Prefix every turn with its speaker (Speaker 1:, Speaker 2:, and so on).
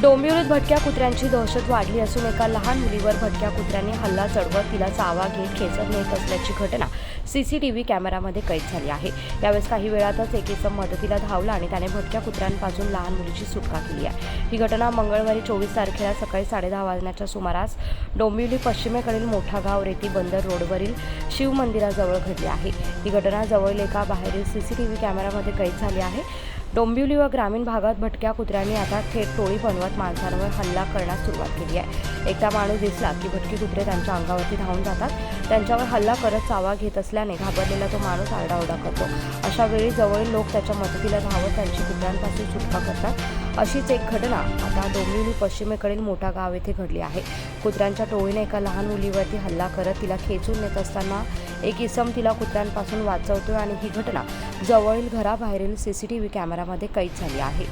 Speaker 1: डोंबिवलीत भटक्या कुत्र्यांची दहशत वाढली असून एका लहान मुलीवर भटक्या कुत्र्यांनी हल्ला चढवत तिला चावा घेत खेचत नेत असल्याची घटना सीसीटीव्ही कॅमेरामध्ये कैद झाली आहे. यावेळेस काही वेळातच एक इसम मदतीला धावला आणि त्याने भटक्या कुत्र्यांपासून लहान मुलीची सुटका केली आहे. ही घटना मंगळवारी चोवीस तारखेला सकाळी साडेदहा वाजण्याच्या सुमारास डोंबिवली पश्चिमेकडील मोठा गाव रेती बंदर रोडवरील शिव मंदिराजवळ घडली आहे. ही घटना जवळ एका बाहेरील सीसीटीव्ही कॅमेरामध्ये कैद झाली आहे. डोंबिवली व ग्रामीण भागात भटक्या कुत्र्यांनी आता थेट टोळी बनवत माणसांवर हल्ला करण्यास सुरुवात केली आहे. एकदा माणूस दिसला की भटकी कुत्रे त्यांच्या अंगावरती धावून जातात. त्यांच्यावर हल्ला करत चावा घेत असल्याने घाबरलेला तो माणूस आरडाओरडा करतो. अशा वेळी जवळील लोक त्याच्या मदतीला धावत त्यांची कुत्र्यांपासून सुटका करतात. अशीच एक घटना आता डोंबिवली पश्चिमेकडील मोठा गाव येथे घडली आहे. कुत्र्यांच्या टोळीने एका लहान मुलीवरती हल्ला करत तिला खेचून नेत असताना एक इसम तिला कुत्र्यांपासून वाचवतोय आणि ही घटना जवळील घराबाहेरील सीसीटीव्ही कॅमेरामध्ये कैद झाली आहे.